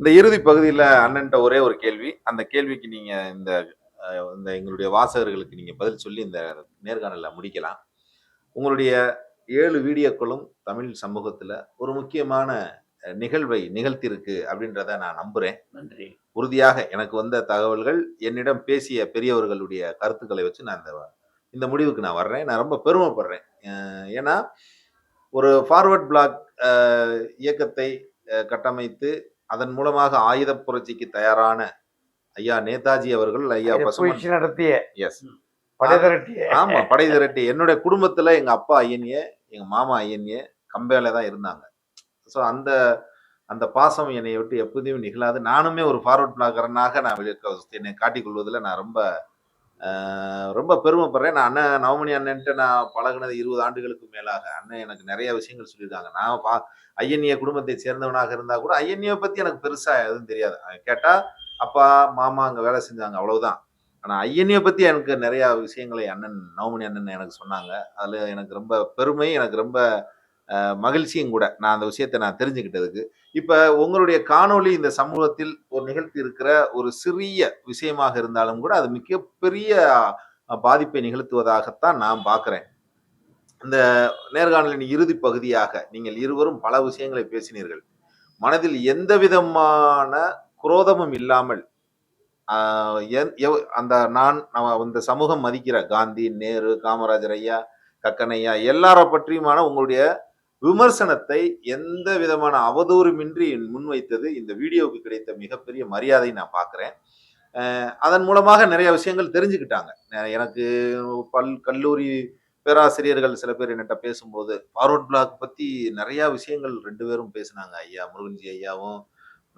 இந்த இறுதி பகுதியில் அண்ணன்ட்ட ஒரே ஒரு கேள்வி. அந்த கேள்விக்கு நீங்க இந்த இந்த எங்களுடைய வாசகர்களுக்கு நீங்க பதில் சொல்லி இந்த நேர்காணலை முடிக்கலாம். உங்களுடைய ஏழு வீடியோக்களும் தமிழ் சமூகத்துல ஒரு முக்கியமான நிகழ்வை நிகழ்த்தியிருக்கு அப்படின்றத நான் நம்புறேன். நன்றி. உறுதியாக எனக்கு வந்த தகவல்கள் என்னிடம் பேசிய பெரியவர்களுடைய கருத்துக்களை வச்சு நான் இந்த இந்த முடிவுக்கு நான் வர்றேன். நான் ரொம்ப பெருமைப்படுறேன். ஏன்னா ஒரு ஃபார்வர்ட் பிளாக் இயக்கத்தை கட்டமைத்து அதன் மூலமாக ஆயுத புரட்சிக்கு தயாரான ஐயா நேதாஜி அவர்கள் ஐயா நடத்திய எஸ் படை திரட்டிய. ஆமா படை திரட்டி என்னுடைய குடும்பத்துல எங்க அப்பா ஐயன்ஏ எங்க மாமா ஐயன்ஏ கம்பேல தான் இருந்தாங்க. ஸோ அந்த அந்த பாசம் என்னை விட்டு எப்போதையும் நிகழாது. நானுமே ஒரு ஃபார்வர்ட் பிளாகரனாக நான் வெளியே என்னை காட்டிக் கொள்வதில் நான் ரொம்ப ரொம்ப பெருமைப்படுறேன். நான் அண்ணன் நவமணி அண்ணன்ட்டு நான் பழகுனது இருபது ஆண்டுகளுக்கு மேலாக. அண்ணன் எனக்கு நிறைய விஷயங்கள் சொல்லியிருக்காங்க. நான் பா ஐயன்ய குடும்பத்தை சேர்ந்தவனாக இருந்தால் கூட ஐயன்யை பற்றி எனக்கு பெருசாக எதுவும் தெரியாது. கேட்டால் அப்பா மாமா அங்கே வேலை செஞ்சாங்க அவ்வளவுதான். ஆனால் ஐயனியை பற்றி எனக்கு நிறையா விஷயங்களை அண்ணன் நவமணி அண்ணன் எனக்கு சொன்னாங்க. அதில் எனக்கு ரொம்ப பெருமை எனக்கு ரொம்ப மகிழ்ச்சியும் கூட நான் அந்த விஷயத்தை நான் தெரிஞ்சுக்கிட்டதுக்கு. இப்போ உங்களுடைய காணொளி இந்த சமூகத்தில் ஒரு நிகழ்த்தி இருக்கிற ஒரு சிறிய விஷயமாக இருந்தாலும் கூட அது மிகப்பெரிய பாதிப்பை நிகழ்த்துவதாகத்தான் நான் பார்க்குறேன். இந்த நேர்காணலின் இறுதி பகுதியாக நீங்கள் இருவரும் பல விஷயங்களை பேசினீர்கள். மனதில் எந்த விதமான குரோதமும் இல்லாமல் எவ்- அந்த நான் நம்ம இந்த சமூகம் மதிக்கிற காந்தி நேரு காமராஜர் ஐயா கக்கனையா எல்லார பற்றியுமான உங்களுடைய விமர்சனத்தை எந்த விதமான அவதூறுமின்றி முன்வைத்தது இந்த வீடியோவுக்கு கிடைத்த மிகப்பெரிய மரியாதை நான் பார்க்குறேன். அதன் மூலமாக நிறைய விஷயங்கள் தெரிஞ்சுக்கிட்டாங்க. எனக்கு பல் கல்லூரி பேராசிரியர்கள் சில பேர் என்கிட்ட பேசும்போது ஃபார்வர்ட் பிளாக் பற்றி நிறையா விஷயங்கள் ரெண்டு பேரும் பேசினாங்க. ஐயா முருகன்ஜி ஐயாவும்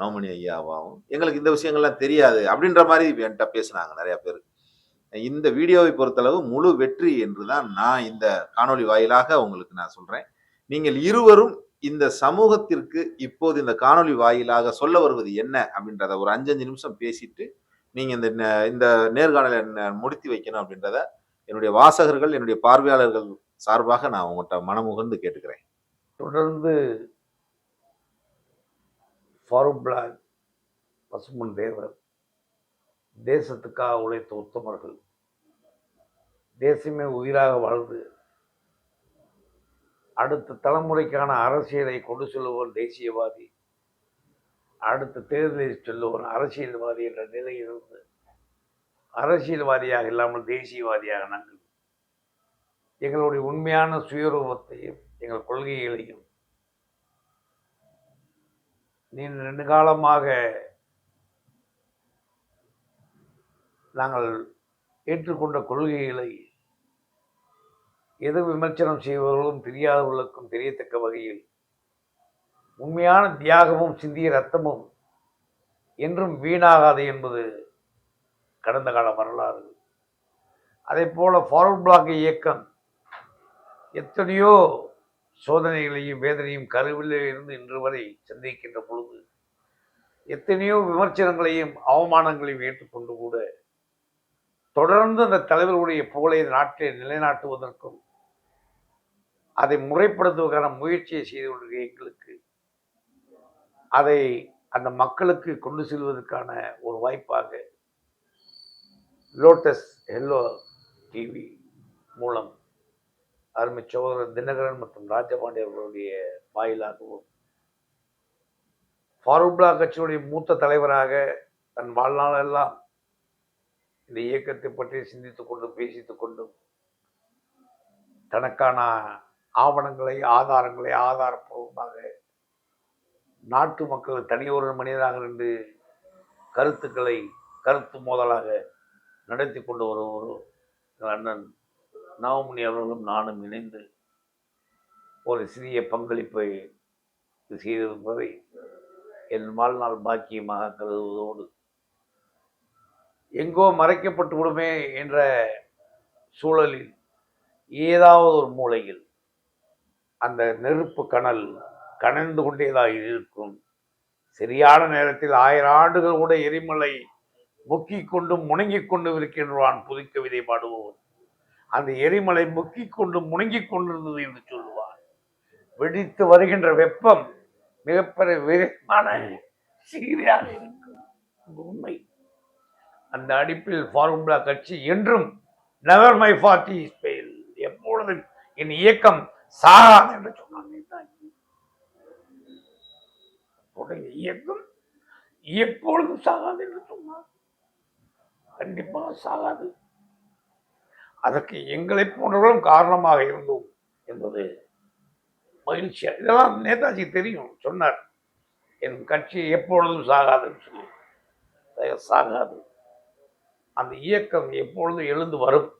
நோமினி ஐயாவாவும் எங்களுக்கு இந்த விஷயங்கள்லாம் தெரியாது அப்படின்ற மாதிரி என்கிட்ட பேசினாங்க நிறையா பேர். இந்த வீடியோவை பொறுத்தளவு முழு வெற்றி என்று தான் நான் இந்த காணொளி வாயிலாக உங்களுக்கு நான் சொல்கிறேன் நீங்கள் இருவரும் இந்த சமூகத்திற்கு இப்போது இந்த காணொளி வாயிலாக சொல்ல வருவது என்ன அப்படின்றத ஒரு அஞ்சஞ்சு நிமிஷம் பேசிட்டு நீங்கள் இந்த நே- இந்த நேர்காணலை முடித்து வைக்கணும் அப்படின்றத என்னுடைய வாசகர்கள் என்னுடைய பார்வையாளர்கள் சார்பாக நான் உங்கள்கிட்ட மனமுகர்ந்து கேட்டுக்கிறேன். தொடர்ந்து ஃபாரூக் பிளாக் பசுமன் தேவர் தேசத்துக்காக உழைத்த உத்தமர்கள் தேசமே உயிராக வாழ்ந்து அடுத்த தலைமுறைக்கான அரசியலை கொண்டு செல்லுவோர் தேசியவாதி அடுத்த தேர்தலில் செல்லுவோர் அரசியல்வாதி என்ற நிலையிலிருந்து அரசியல்வாதியாக இல்லாமல் தேசியவாதியாக நாங்கள் எங்களுடைய உண்மையான சுயரூபத்தையும் எங்கள் கொள்கைகளையும் நீண்ட நெடு காலமாக நாங்கள் ஏற்றுக்கொண்ட கொள்கைகளை எது விமர்சனம் செய்பவர்களும் தெரியாதவர்களுக்கும் தெரியத்தக்க வகையில் உண்மையான தியாகமும் சிந்திய ரத்தமும் என்றும் வீணாகாது என்பது கடந்த கால வரலாறு. அதே போல ஃபார்வர்ட் பிளாக் இயக்கம் எத்தனையோ சோதனைகளையும் வேதனையும் கருவிலே இருந்து இன்று வரை சந்திக்கின்ற பொழுது எத்தனையோ விமர்சனங்களையும் அவமானங்களையும் ஏற்றுக்கொண்டு கூட தொடர்ந்து அந்த தலைவர்களுடைய புகழை நாட்டில் நிலைநாட்டுவதற்கும் அதை முறைப்படுத்துவதற்கான முயற்சியை செய்து கொண்டிருக்கிற எங்களுக்கு அதை அந்த மக்களுக்கு கொண்டு செல்வதற்கான ஒரு வாய்ப்பாக லோட்டஸ் ஹெல்லோ டிவி மூலம் அருமை சகோதரர் தினகரன் மற்றும் ராஜபாண்டி அவர்களுடைய வாயிலாகவும் ஃபாரூக் பிளாக் கட்சியுடைய மூத்த தலைவராக தன் வாழ்நாளெல்லாம் இந்த இயக்கத்தை பற்றி சிந்தித்துக் கொண்டும் பேசித்துக் கொண்டும் தனக்கான ஆவணங்களை ஆதாரங்களை ஆதாரப்பூர்வமாக நாட்டு மக்கள் தனியொரு மனிதராக நின்று கருத்துக்களை கருத்து மோதலாக நடத்தி கொண்டு வரும் ஒரு அண்ணன் நவமணி அவர்களும் நானும் இணைந்து ஒரு சிறிய பங்களிப்பை செய்திருப்பதை என் வாழ்நாள் பாக்கியமாக கருதுவதோடு எங்கோ மறைக்கப்பட்டு விடுமே என்ற சூழலில் ஏதாவது ஒரு மூலையில் அந்த நெருப்பு கணல் கனந்து கொண்டேதாக இருக்கும். சரியான நேரத்தில் ஆயிரம் ஆண்டுகள் கூட எரிமலை முக்கிக் கொண்டும் முணங்கிக் கொண்டும் இருக்கின்றான் புதுக்கவிதை பாடுபவன். அந்த எரிமலை முக்கிக் கொண்டு முணங்கிக் கொண்டிருந்தது என்று சொல்லுவார் வெடித்து வருகின்ற வெப்பம் மிகப்பெரிய விரைவான சீரியாக இருக்கும். உண்மை. அந்த அடிப்பில் ஃபார்முலா கட்சி என்றும் நெவர் மை பார்ட்டி ஸ்பெயில் எப்பொழுதும் என் இயக்கம் சாகாது என்று சொன்னாங்க. தொடங்கிய இயக்கம். எப்பொழுதும் சாகாது என்று சொன்னார். கண்டிப்பாக சாகாது. அதற்கு எங்களை போன்றவர்களும் காரணமாக இருந்தோம் என்பது மகிழ்ச்சியா? இதெல்லாம் நேதாஜி தெரியும் சொன்னார். என் கட்சி எப்பொழுதும் சாகாதுன்னு சொல்லி சாகாது. அந்த இயக்கம் எப்பொழுதும் எழுந்து வரும்.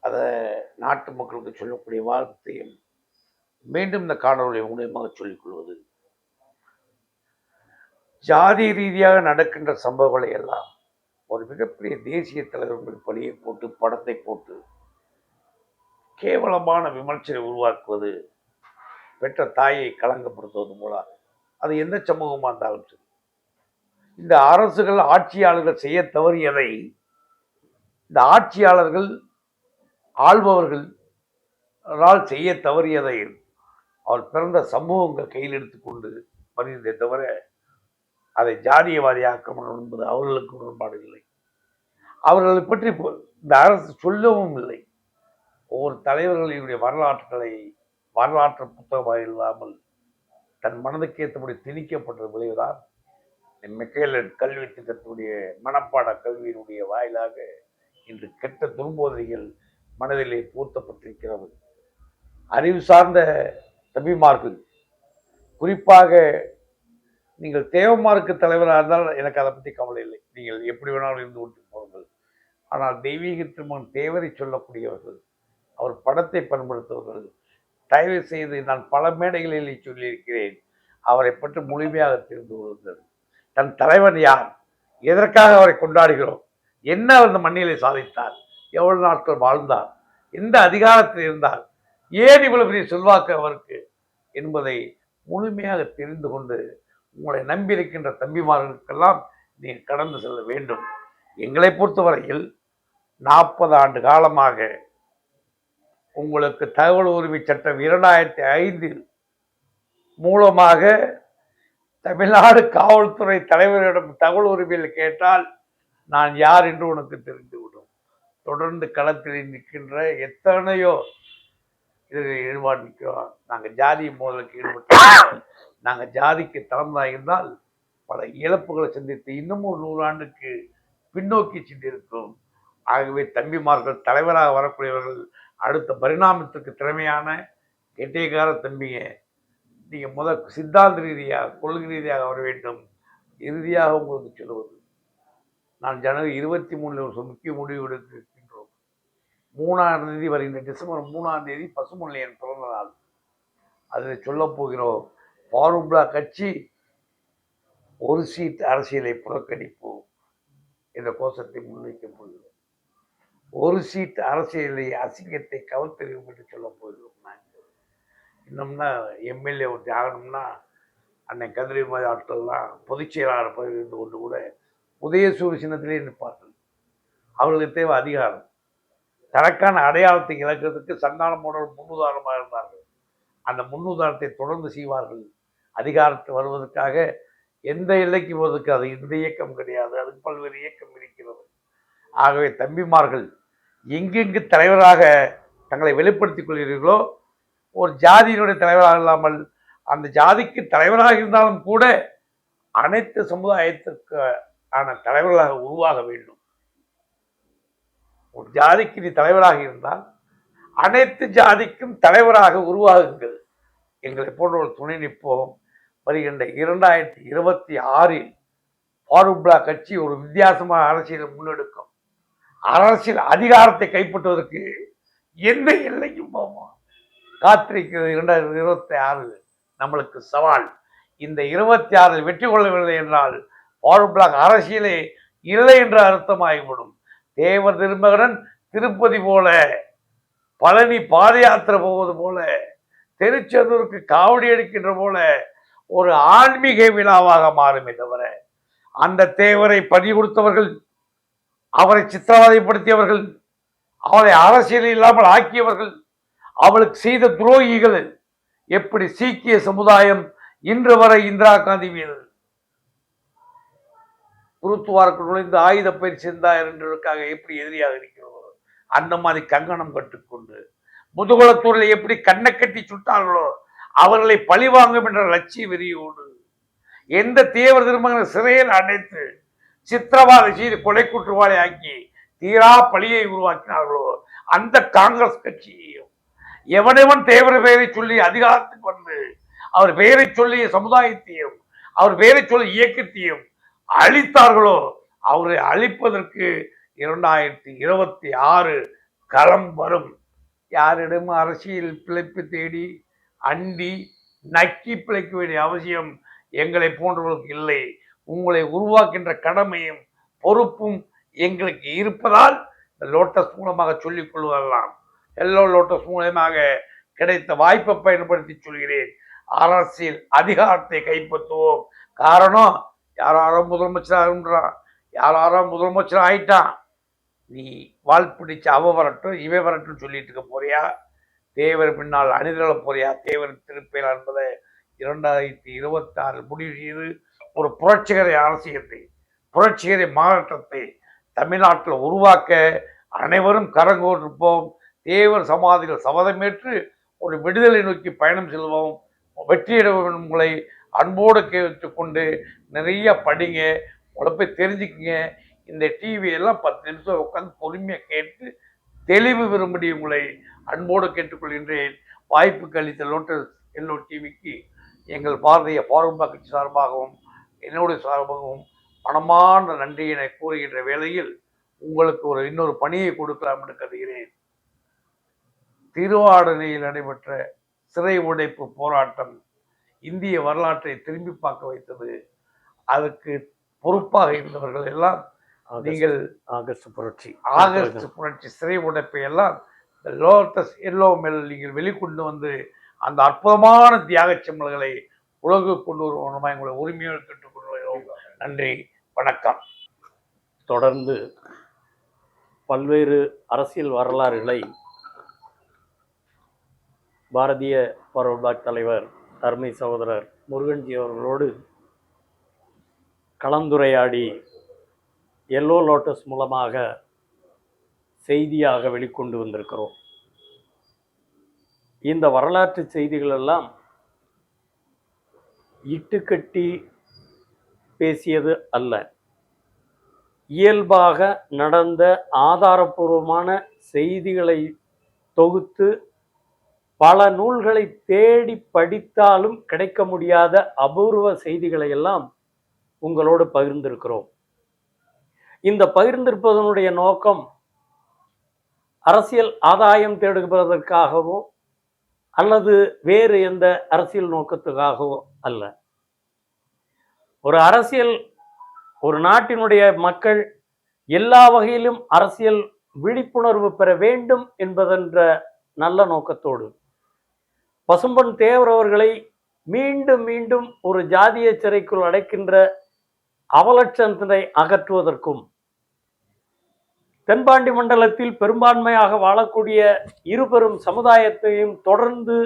அதை நாட்டு மக்களுக்கு சொல்லக்கூடிய வார்த்தையும் மீண்டும் இந்த காணொலி மூலியமாக சொல்லிக் கொள்வது. ஜாதி ரீதியாக நடக்கின்ற சம்பவங்களை எல்லாம் ஒரு மிகப்பெரிய தேசிய தலைவர்கள் பழியை போட்டு படத்தை போட்டு கேவலமான விமர்சனை உருவாக்குவது பெற்ற தாயை களங்கப்படுத்துவது மூலம். அது எந்த சமூகமாக இருந்தாலும் சரி. இந்த அரசுகள் ஆட்சியாளர்கள் செய்ய தவறியதை இந்த ஆட்சியாளர்கள் ஆள்பவர்கள் செய்ய தவறியதை அவர் பிறந்த சமூகங்கள் கையில் எடுத்துக்கொண்டு வருகிறதே தவிர அதை ஜாதியவாதியாக்கணும் என்பது அவர்களுக்கு உடன்பாடு இல்லை. அவர்களை பற்றி இந்த அரசு சொல்லவும் இல்லை. ஒவ்வொரு தலைவர்களினுடைய வரலாற்றுகளை வரலாற்று புத்தகமாக இல்லாமல் தன் மனதுக்கு ஏற்றபடி திணிக்கப்பட்ட விளைவுதான். மெக்கையில் கல்வி திட்டத்தினுடைய மனப்பாட கல்வியினுடைய வாயிலாக இன்று கெட்ட துன்போதைகள் மனதிலே பூர்த்தப்பட்டிருக்கிறது அறிவு சார்ந்த தம்பிமார்கள் குறிப்பாக நீங்கள் தேவமாருக்கு தலைவராக இருந்தால் எனக்கு அதை பற்றி கவலை இல்லை. நீங்கள் எப்படி வேணாலும் இருந்து கொண்டு போங்கள். ஆனால் தெய்வீக திருமணம் தேவரை சொல்லக்கூடியவர்கள் அவர் படத்தை பயன்படுத்துவர்கள் தயவு செய்து நான் பல மேடைகளில் சொல்லியிருக்கிறேன் அவரை பற்றி முழுமையாக தெரிந்து கொள்ளுங்கள். தன் தலைவன் யார்? எதற்காக அவரை கொண்டாடுகிறோம்? என்ன அந்த மண்ணிலை மண்ணிலே சாதித்தார்? எவ்வளவு நாட்கள் வாழ்ந்தார்? எந்த அதிகாரத்தில் இருந்தார்? ஏன் இவ்வளவு பெரிய செல்வாக்கு அவருக்கு? என்பதை முழுமையாக தெரிந்து கொண்டு உங்களை நம்பியிருக்கின்ற தம்பிமார்களுக்கெல்லாம் நீங்கள் கடந்து செல்ல வேண்டும். எங்களை பொறுத்தவரையில் நாற்பது ஆண்டு காலமாக உங்களுக்கு தகவல் உரிமை சட்டம் இரண்டாயிரத்தி ஐந்தில் மூலமாக தமிழ்நாடு காவல்துறை தலைவரிடம் தகவல் உரிமையில் கேட்டால் நான் யார் என்று உனக்கு தெரிந்து தொடர்ந்து களத்தில் நிற்கின்ற எத்தனையோ இதில் ஈடுபாடு நிற்கிறோம் நாங்கள் ஜாதி மோதலுக்கு ஈடுபட்டு நாங்கள் ஜாதிக்கு தலைமையாக இருந்தால் பல இழப்புகளை சந்தித்து இன்னும் ஒரு நூறாண்டுக்கு பின்னோக்கி சென்றிருக்கும் ஆகவே தம்பிமார்கள் தலைவராக வரக்கூடியவர்கள் அடுத்த பரிணாமத்துக்கு திறமையான கெட்டியக்கார தம்பிங்க நீங்கள் முத சித்தாந்த ரீதியாக கொள்கை ரீதியாக வர வேண்டும். இறுதியாக உங்களுக்கு சொல்லுவது. நான் ஜனவரி இருபத்தி மூணில் ஒரு முக்கிய முடிவு எடுத்து மூணாம் தேதி வருகின்ற டிசம்பர் மூணாம் தேதி பசுமொழியன் பிறந்த நாள். அதில் சொல்லப் போகிறோம் கட்சி ஒரு சீட் அரசியலை புறக்கணிப்போம் என்ற கோஷத்தை முன்வைக்கப் போகிறோம் ஒரு சீட் அரசியலை அசிங்கத்தை கவர்த்தறிவு என்று சொல்லப் போகிறோம் நாங்கள் இன்னும்னா எம்எல்ஏ ஒருத்தி ஆகணும்னா அன்னை கதிரை மாதிரி ஆட்கள்லாம் பொதுச் செயலாளர் பதவி இருந்து கொண்டு கூட உதயசூரிய சின்னத்திலே நிற்பார்கள். அவர்களுக்கு தேவை அதிகாரம். தனக்கான அடையாளத்தை இழக்கிறதுக்கு சந்தானமோட முன்னுதாரணமாக இருந்தார்கள். அந்த முன்னுதாரணத்தை தொடர்ந்து செய்வார்கள். அதிகாரத்தை வருவதற்காக எந்த எல்லைக்கு போவதற்கு அது இந்த இயக்கம் கிடையாது. அதுக்கு பல்வேறு இயக்கம் இருக்கிறது. ஆகவே தம்பிமார்கள் எங்கெங்கு தலைவராக தங்களை வெளிப்படுத்திக் கொள்கிறீர்களோ ஒரு ஜாதியினுடைய தலைவராக இல்லாமல் அந்த ஜாதிக்கு தலைவராக இருந்தாலும் கூட அனைத்து சமுதாயத்திற்கு ஆன தலைவர்களாக உருவாக வேண்டும். ஒரு ஜாதிக்கு நீ தலைவராக இருந்தால் அனைத்து ஜாதிக்கும் தலைவராக உருவாகுங்கள். எங்களை போன்ற ஒரு துணை நிற்போம். வருகின்ற இரண்டாயிரத்தி இருபத்தி ஆறில் ஃபாரூக்லா கட்சி ஒரு வித்தியாசமான அரசியலை முன்னெடுக்கும். அரசியல் அதிகாரத்தை கைப்பற்றுவதற்கு எந்த எல்லைக்கும் போவோம். காத்திருக்கிறது இரண்டாயிரத்தி இருபத்தி ஆறு நம்மளுக்கு சவால். இந்த இருபத்தி ஆறில் வெற்றி கொள்ளவில்லை என்றால் ஃபாரூக்லா அரசியலே இல்லை என்ற அர்த்தமாகிவிடும். தேவர் திருமகனன் திருப்பதி போல பழனி பாத யாத்திரை போவது போல திருச்செந்தூருக்கு காவடி அடிக்கின்ற போல ஒரு ஆன்மீக விழாவாக மாறுமே தவிர அந்த தேவரை பணி கொடுத்தவர்கள் அவரை சித்திரவதைப்படுத்தியவர்கள் அவரை அரசியல் இல்லாமல் ஆக்கியவர்கள் அவளுக்கு செய்த துரோகிகள் எப்படி சீக்கிய சமுதாயம் இன்று வரை இந்திரா காந்தி வீரர் குருத்துவாருக்கு நுழைந்து ஆயுத பயிற்சி இருந்தார் என்றதற்காக எப்படி எதிரியாக இருக்கிறதோ அந்த மாதிரி கங்கணம் கட்டுக்கொண்டு முதுகுலத்தூரில் எப்படி கண்ணை கட்டி சுட்டார்களோ அவர்களை பழிவாங்கும் என்ற லட்சிய வெறியோடு எந்த தீவிர திருமகனை சிறையில் அடைத்து சித்திரவாத செய்து கொலை குற்றவாளி ஆக்கி தீரா பழியை உருவாக்கினார்களோ அந்த காங்கிரஸ் கட்சியையும் எவனெவன் தேவர பெயரை சொல்லி அதிகாரத்துக்கு வந்து அவர் பெயரை சொல்லிய சமுதாயத்தையும் அவர் பெயரை சொல்லி இயக்கத்தையும் அழித்தார்களோ? அவரை அழிப்பதற்கு இரண்டாயிரத்தி இருபத்தி ஆறு களம் வரும். யாரிடம் அரசியல் பிழைப்பு தேடி அண்டி நக்கி பிழைக்க வேண்டிய அவசியம் எங்களை போன்றவர்களுக்கு இல்லை. உங்களை உருவாக்கின்ற கடமையும் பொறுப்பும் எங்களுக்கு இருப்பதால் இந்த லோட்டஸ் மூலமாக சொல்லிக் கொள்வதெல்லாம். எல்லோ லோட்டஸ் மூலமாக கிடைத்த வாய்ப்பை பயன்படுத்தி சொல்கிறேன். அரசியல் அதிகாரத்தை கைப்பற்றுவோம். காரணம் யாராரோ முதலமைச்சர் ஆகுன்றான் யாராரோ முதலமைச்சர் ஆயிட்டான் நீ வால் பிடிச்ச அவ வரட்டும் இவை வரட்டும் சொல்லிட்டு இருக்க போறியா? தேவர் பின்னால் அணிதிரள போறியா? தேவர் திருப்பேர் என்பதை இரண்டாயிரத்தி இருபத்தி ஆறு முடிவு செய்து ஒரு புரட்சிகர அரசியத்தை புரட்சிகர மாவட்டத்தை தமிழ்நாட்டில் உருவாக்க அனைவரும் கரங்கோட்டிருப்போம் தேவர் சமாதியில் சபதமேற்று ஒரு விடுதலை நோக்கி பயணம் செல்வோம். வெற்றியிட உங்களை அன்போடு கேட்டுக் கொண்டு நிறைய படிங்க உழைப்பை தெரிஞ்சுக்குங்க. இந்த டிவியெல்லாம் பத்து நிமிஷம் உட்காந்து பொறுமையாக கேட்டு தெளிவு விரும்படி உங்களை அன்போடு கேட்டுக்கொள்கின்றேன். வாய்ப்புக்கு அளித்த லோட்டஸ் எல்லோ டிவிக்கு எங்கள் பாரதிய பாரம்பரிய கட்சி சார்பாகவும் என்னுடைய சார்பாகவும் மனமார்ந்த நன்றியினை கூறுகின்ற வேளையில் உங்களுக்கு ஒரு இன்னொரு பணியை கொடுக்கலாம் என்று கருதுகிறேன். திருவாடனையில் நடைபெற்ற சிறை உடைப்பு போராட்டம் இந்திய வரலாற்றை திரும்பி பார்க்க வைத்தது. அதுக்கு பொறுப்பாக இருந்தவர்கள் எல்லாம் நீங்கள் ஆகஸ்ட் புரட்சி. ஆகஸ்ட் புரட்சி சிறை உடைப்பை எல்லாம் இந்த லோட்டஸ் எல்லோ மெல் நீங்கள் வெளிக்கொண்டு வந்து அந்த அற்புதமான தியாக செம்மல்களை உலகு கொண்டு வருவோம். உங்களை உரிமையோடு கேட்டுக்கொள்கிறோம் நன்றி. வணக்கம். தொடர்ந்து பல்வேறு அரசியல் வரலாறுகளை பாரதிய பரோபாக் தலைவர் அருமை சகோதரர் முருகன்ஜி அவர்களோடு கலந்துரையாடி எல்லோ லோட்டஸ் மூலமாக செய்தியாக வெளிக்கொண்டு வந்திருக்கிறோம். இந்த வரலாற்று செய்திகள் எல்லாம் இட்டுக்கட்டி பேசியது அல்ல. இயல்பாக நடந்த ஆதாரபூர்வமான செய்திகளை தொகுத்து பல நூல்களை தேடி படித்தாலும் கிடைக்க முடியாத அபூர்வ செய்திகளை எல்லாம் உங்களோடு பகிர்ந்திருக்கிறோம். இந்த பகிர்ந்திருப்பதனுடைய நோக்கம் அரசியல் ஆதாயம் தேடுவதற்காகவோ அல்லது வேறு எந்த அரசியல் நோக்கத்துக்காகவோ அல்ல. ஒரு அரசியல் ஒரு நாட்டினுடைய மக்கள் எல்லா வகையிலும் அரசியல் விழிப்புணர்வு பெற வேண்டும் என்பதென்ற நல்ல நோக்கத்தோடு பசும்பொன் தேவர் அவர்களை மீண்டும் மீண்டும் ஒரு ஜாதிய சிறைக்குள் அடைக்கின்ற அவலட்சணத்தினை அகற்றுவதற்கும் தென்பாண்டி மண்டலத்தில் பெரும்பான்மையாக வாழக்கூடிய இருபெரும் சமுதாயத்தையும் தொடர்ந்து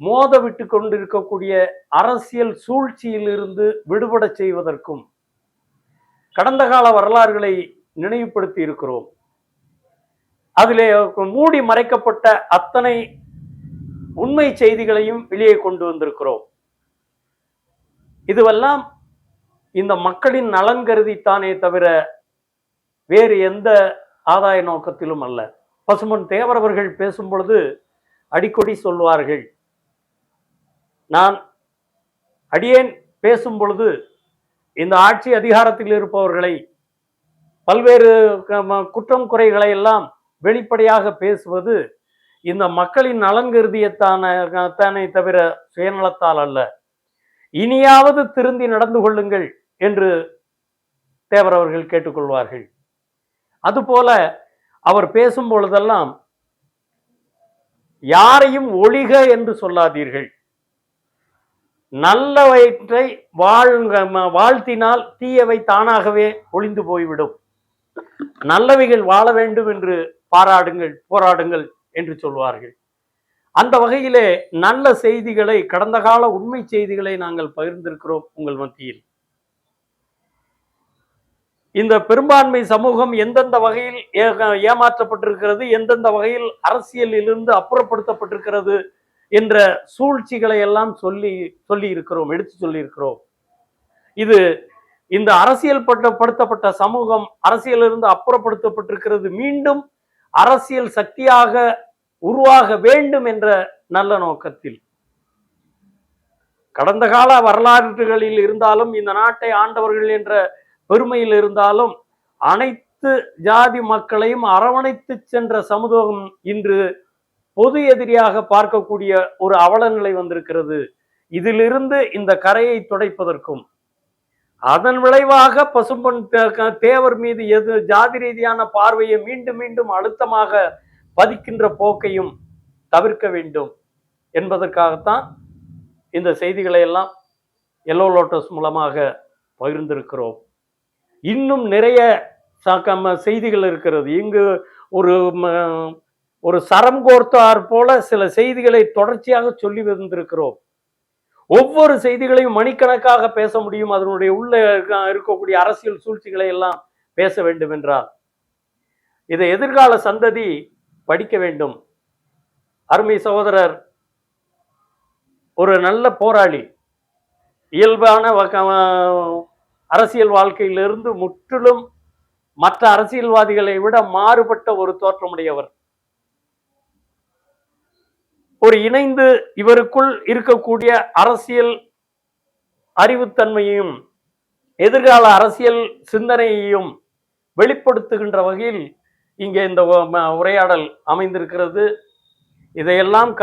மோத விட்டு கொண்டிருக்கக்கூடிய அரசியல் சூழ்ச்சியிலிருந்து விடுபட செய்வதற்கும் கடந்த கால வரலாறுகளை நினைவுபடுத்தி இருக்கிறோம். அதிலே மூடி மறைக்கப்பட்ட அத்தனை உண்மை செய்திகளையும் வெளியே கொண்டு வந்திருக்கிறோம். இதுவெல்லாம் இந்த மக்களின் நலன் கருதித்தானே தவிர வேறு எந்த ஆதாய நோக்கத்திலும் அல்ல. பசுமன் தேவரவர்கள் பேசும்பொழுது பேசும் பொழுது அடிக்கடி சொல்வார்கள் நான் அடியேன் பேசும் பொழுது இந்த ஆட்சி அதிகாரத்தில் இருப்பவர்களை பல்வேறு குற்றம் குறைகளை எல்லாம் வெளிப்படையாக பேசுவது இந்த மக்களின் நலன் கருதியத்தானே தானே தவிர சுயநலத்தால் அல்ல. இனியாவது திருந்தி நடந்து கொள்ளுங்கள் என்று தேவர் அவர்கள் கேட்டுக்கொள்வார்கள். அதுபோல அவர் பேசும் பொழுதெல்லாம் யாரையும் ஒழிக என்று சொல்லாதீர்கள். நல்லவற்றை வாழ்க வாழ்த்தினால் தீயவை தானாகவே ஒளிந்து போய்விடும். நல்லவைகள் வாழ வேண்டும் என்று பாராடுங்கள் போராடுங்கள். என்று சொல்வார்கள். அந்த வகையிலே நல்ல செய்திகளை கடந்த கால உண்மை செய்திகளை நாங்கள் பகிர்ந்திருக்கிறோம் உங்கள் மத்தியில். இந்த பெரும்பான்மை சமூகம் எந்தெந்த வகையில் ஏமாற்றப்பட்டிருக்கிறது எந்தெந்த வகையில் அரசியலிலிருந்து அப்புறப்படுத்தப்பட்டிருக்கிறது என்ற சூழ்ச்சிகளை எல்லாம் சொல்லி சொல்லி இருக்கிறோம் எடுத்து சொல்லியிருக்கிறோம். இது இந்த அரசியல் படுத்தப்பட்ட சமூகம் அரசியலிருந்து அப்புறப்படுத்தப்பட்டிருக்கிறது மீண்டும் அரசியல் சக்தியாக உருவாக வேண்டும் என்ற நல்ல நோக்கத்தில். கடந்த கால வரலாறுகளில் இருந்தாலும் இந்த நாட்டை ஆண்டவர்கள் என்ற பெருமையில் இருந்தாலும் அனைத்து ஜாதி மக்களையும் அரவணைத்து சென்ற சமூகம் இன்று பொது எதிரியாக பார்க்கக்கூடிய ஒரு அவலநிலை வந்திருக்கிறது. இதிலிருந்து இந்த கரையை துடைப்பதற்கும். அதன் விளைவாக பசும்பொன் தேவர் மீது எது ஜாதி ரீதியான பார்வையை மீண்டும் மீண்டும் அழுத்தமாக பதிக்கின்ற போக்கையும் தவிர்க்க வேண்டும் என்பதற்காகத்தான் இந்த செய்திகளை எல்லாம் எல்லோ லோட்டஸ் மூலமாக பகிர்ந்திருக்கிறோம். இன்னும் நிறைய சாக்காம செய்திகள் இருக்கிறது. இங்கு ஒரு ம- ஒரு சரம் கோர்த்தார் போல சில செய்திகளை தொடர்ச்சியாக சொல்லி வந்திருக்கிறோம். ஒவ்வொரு செய்திகளையும் மணிக்கணக்காக பேச முடியும். அதனுடைய உள்ள இருக்கக்கூடிய அரசியல் சூழ்ச்சிகளை எல்லாம் பேச வேண்டும் என்றால் இதை எதிர்கால சந்ததி படிக்க வேண்டும். அருமை சகோதரர் ஒரு நல்ல போராளி இயல்பான அரசியல் வாழ்க்கையிலிருந்து முற்றிலும் மற்ற அரசியல்வாதிகளை விட மாறுபட்ட ஒரு தோற்றமுடையவர். ஒரு இணைந்து இவருக்குள் இருக்கக்கூடிய அரசியல் அறிவுத்தன்மையையும் எதிர்கால அரசியல் சிந்தனையையும் வெளிப்படுத்துகின்ற வகையில் இங்கே இந்த உரையாடல் அமைந்திருக்கிறது. இதையெல்லாம்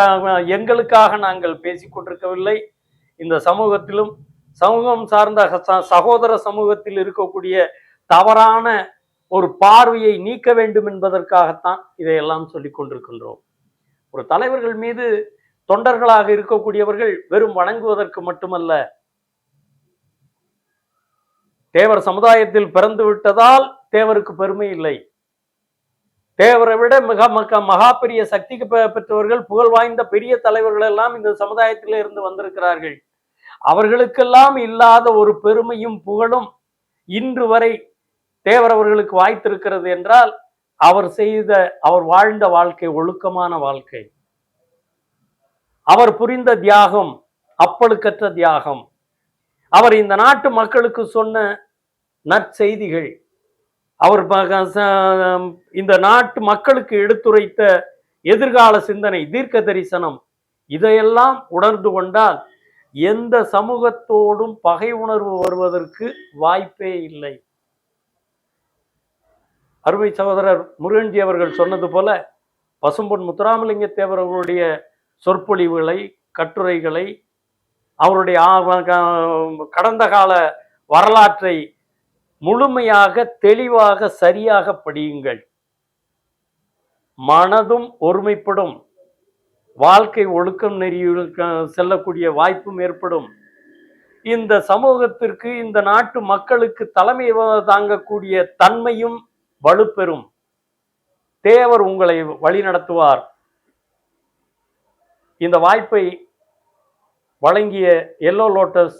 எங்களுக்காக நாங்கள் பேசிக் கொண்டிருக்கவில்லை. இந்த சமூகத்திலும் சமூகம் சார்ந்த ச- சகோதர சமூகத்தில் இருக்கக்கூடிய தவறான ஒரு பார்வையை நீக்க வேண்டும் என்பதற்காகத்தான் இதையெல்லாம் சொல்லிக் கொண்டிருக்கின்றோம். ஒரு தலைவர்கள் மீது தொண்டர்களாக இருக்கக்கூடியவர்கள் வெறும் வணங்குவதற்கு மட்டுமல்ல தேவர் சமுதாயத்தில் பிறந்து விட்டதால் தேவருக்கு பெருமை இல்லை. தேவரை விட மிக மக மகா பெரிய சக்திக்கு பெ- பெற்றவர்கள் புகழ் வாய்ந்த பெரிய தலைவர்கள் எல்லாம் இந்த சமுதாயத்திலே இருந்து வந்திருக்கிறார்கள். அவர்களுக்கெல்லாம் இல்லாத ஒரு பெருமையும் புகழும் இன்று வரை தேவர் அவர்களுக்கு வாய்த்திருக்கிறது என்றால் அவர் செய்த அவர் வாழ்ந்த வாழ்க்கை ஒழுக்கமான வாழ்க்கை. அவர் புரிந்த தியாகம் அப்பழுக்கற்ற தியாகம். அவர் இந்த நாட்டு மக்களுக்கு சொன்ன நற்செய்திகள். அவர் ச- இந்த நாட்டு மக்களுக்கு எடுத்துரைத்த எதிர்கால சிந்தனை தீர்க்க தரிசனம் இதையெல்லாம் உணர்ந்து கொண்டால் எந்த சமூகத்தோடும் பகை உணர்வு வருவதற்கு வாய்ப்பே இல்லை. அருமை சகோதரர் முருகன்ஜி அவர்கள் சொன்னது போல பசும்பொன் முத்துராமலிங்க தேவர் சொற்பொழிவுகளை கட்டுரைகளை அவருடைய கடந்த கால வரலாற்றை முழுமையாக தெளிவாக சரியாக படியுங்கள். மனதும் ஒருமைப்படும். வாழ்க்கை ஒழுக்கம் நெறியில் செல்லக்கூடிய வாய்ப்பும் ஏற்படும். இந்த சமூகத்திற்கு இந்த நாட்டு மக்களுக்கு தலைமை தாங்கக்கூடிய தன்மையும் வலுப்பெறும். தேவர் உங்களை வழிநடத்துவார் இந்த வாய்ப்பை வழங்கிய எல்லோ லோட்டஸ்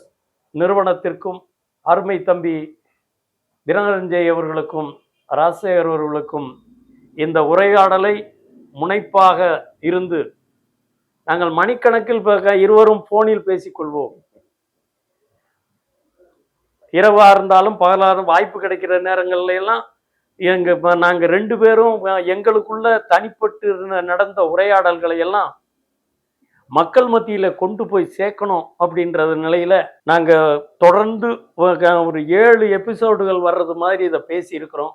நிறுவனத்திற்கும் அருமை தம்பி தினரஞ்சய் அவர்களுக்கும் ராசேகர் அவர்களுக்கும் இந்த உரையாடலை முனைப்பாக இருந்து நாங்கள் மணிக்கணக்கில் இருவரும் போனில் பேசிக்கொள்வோம். இரவாக இருந்தாலும் பகலாக வாய்ப்பு கிடைக்கிற நேரங்கள்ல எல்லாம் எங்கள் ப- ரெண்டு பேரும் எங்களுக்குள்ள தனிப்பட்டு இருந்த- நடந்த உரையாடல்களை எல்லாம் மக்கள் மத்தியில் கொண்டு போய் சேர்க்கணும் அப்படின்றது நிலையில் நாங்கள் தொடர்ந்து ஒரு ஏழு எபிசோடுகள் வர்றது மாதிரி இதை பேசியிருக்கிறோம்.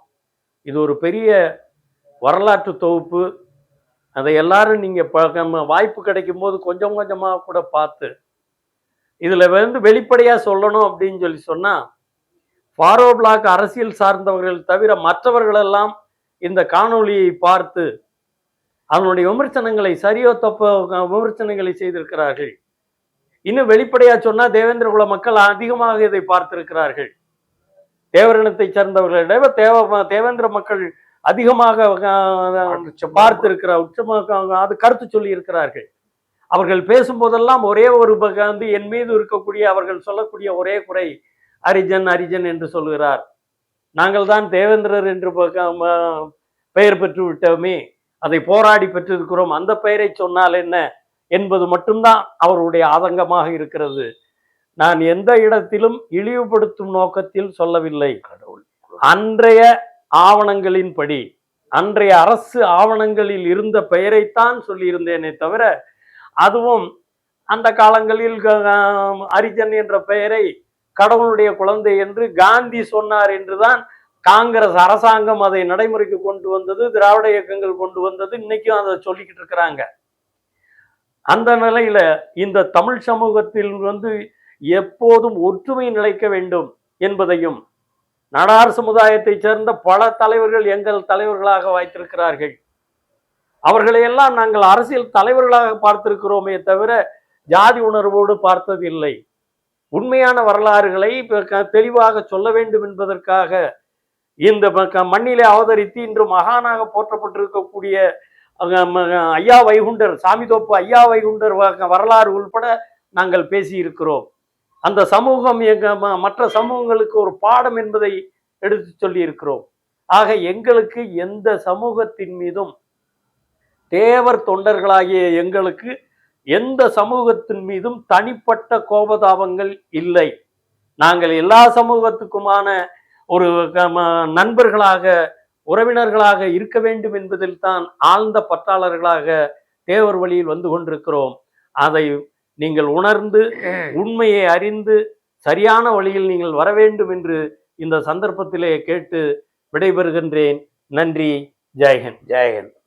இது ஒரு பெரிய வரலாற்று தொகுப்பு. அதை எல்லாரும் நீங்கள் ப- நம்ம வாய்ப்பு கிடைக்கும் போது கொஞ்சம் கொஞ்சமாக கூட பார்த்து இதில் வந்து வெளிப்படையாக சொல்லணும் அப்படின்னு சொல்லி சொன்னால் ஃபாரோ பிளாக் அரசியல் சார்ந்தவர்கள் தவிர மற்றவர்களெல்லாம் இந்த காணொளியை பார்த்து அதனுடைய விமர்சனங்களை சரியோ தப்போ விமர்சனங்களை செய்திருக்கிறார்கள். இன்னும் வெளிப்படையா சொன்னா தேவேந்திர குல மக்கள் அதிகமாக இதை பார்த்திருக்கிறார்கள். தேவரினத்தை சேர்ந்தவர்களிடம் தேவ தேவேந்திர மக்கள் அதிகமாக பார்த்திருக்கிற உச்சமாக அது கருத்து சொல்லி இருக்கிறார்கள் அவர்கள் பேசும்போதெல்லாம் ஒரே ஒரு வந்து என் மீது இருக்கக்கூடிய அவர்கள் சொல்லக்கூடிய ஒரே குறை அரிஜன் அரிஜன் என்று சொல்கிறார். நாங்கள் தான் தேவேந்திரர் என்று பெயர் பெற்று விட்டோமே. அதை போராடி பெற்றிருக்கிறோம். அந்த பெயரை சொன்னால் என்ன? என்பது மட்டும்தான் அவருடைய ஆதங்கமாக இருக்கிறது. நான் எந்த இடத்திலும் இழிவுபடுத்தும் நோக்கத்தில் சொல்லவில்லை. கடவுள். அன்றைய ஆவணங்களின்படி அன்றைய அரசு ஆவணங்களில் இருந்த பெயரைத்தான் சொல்லியிருந்தேனே தவிர அதுவும் அந்த காலங்களில் ஹரிஜன் என்ற பெயரை கடவுளுடைய குழந்தை என்று காந்தி சொன்னார் என்றுதான் காங்கிரஸ் அரசாங்கம் அதை நடைமுறைக்கு கொண்டு வந்தது திராவிட இயக்கங்கள் கொண்டு வந்தது. இன்னைக்கும் அதை சொல்லிக்கிட்டு இருக்கிறாங்க. அந்த நிலையில இந்த தமிழ் சமூகத்தில் வந்து எப்போதும் ஒற்றுமை நிலைக்க வேண்டும் என்பதையும் நாடார் சமுதாயத்தைச் சேர்ந்த பல தலைவர்கள் எங்கள் தலைவர்களாக வைத்திருக்கிறார்கள் அவர்களையெல்லாம் நாங்கள் அரசியல் தலைவர்களாக பார்த்திருக்கிறோமே தவிர ஜாதி உணர்வோடு பார்த்ததில்லை. உண்மையான வரலாறுகளை க- தெளிவாக சொல்ல வேண்டும் என்பதற்காக இந்த க- மண்ணிலே அவதரித்து இன்று மகானாக போற்றப்பட்டிருக்கக்கூடிய ம- ஐயா வைகுண்டர் சாமிதோப்பு ஐயா வைகுண்டர் வரலாறு உள்பட நாங்கள் பேசியிருக்கிறோம். அந்த சமூகம் எங்க ம- மற்ற சமூகங்களுக்கு ஒரு பாடம் என்பதை எடுத்து சொல்லி இருக்கிறோம் ஆக எங்களுக்கு எந்த சமூகத்தின் மீதும் தேவர் தொண்டர்களாகிய எங்களுக்கு எந்த சமூகத்தின் மீதும் தனிப்பட்ட கோபதாபங்கள் இல்லை. நாங்கள் எல்லா சமூகத்துக்குமான ஒரு க- ம- நண்பர்களாக உறவினர்களாக இருக்க வேண்டும் என்பதில் தான் ஆழ்ந்த பற்றாளர்களாக தேவர் வழியில் வந்து கொண்டிருக்கிறோம். அதை நீங்கள் உணர்ந்து உண்மையை அறிந்து சரியான வழியில் நீங்கள் வர வேண்டும் என்று இந்த சந்தர்ப்பத்திலே கேட்டு விடைபெறுகின்றேன். நன்றி. ஜெய்ஹிந்த் ஜெயஹிந்த்